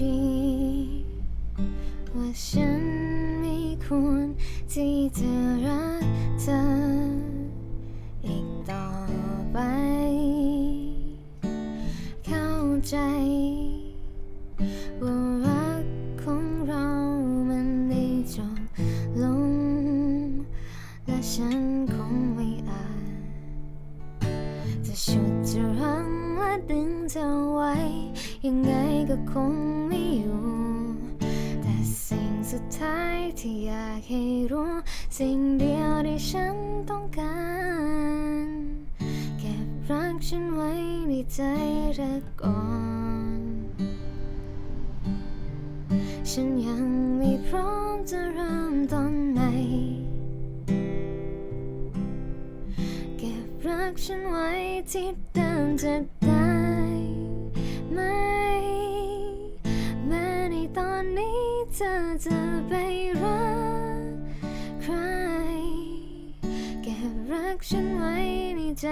ดี ว่าฉันไม่ควรที่จะรักเธอ อีกต่อไป เข้าใจ ว่ารักของเรามันได้จบลง และฉันคงไม่อาจจะชุดจะรั้ง แลดึงเธอไว้ ยังไงก็คงไม่อยู่ แต่สิ่งสุดท้ายที่อยากให้รู้ สิ่งเดียวที่ฉันต้องการเก็บรักฉันไว้ในใจเธอก่อน ฉันยังไม่พร้อมจะเริ่มต้นใหม่เก็บรักฉันไว้ที่เดิมจะ นี้เธอจะไปรักใครเก็บรักฉันไว้ในใจ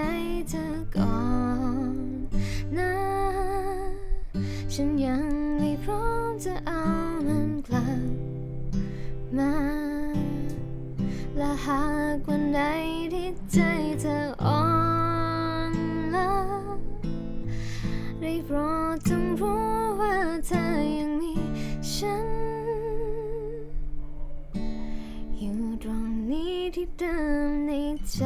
เธอก่อนนะ ฉันยังไม่พร้อมจะเอามันกลับมา และหากวันใดที่ใจเธออ่อนล้าได้โปรดจงรู้ว่าเธอยัง ฉัน อยู่ตรงนี้ที่เดิมในใจ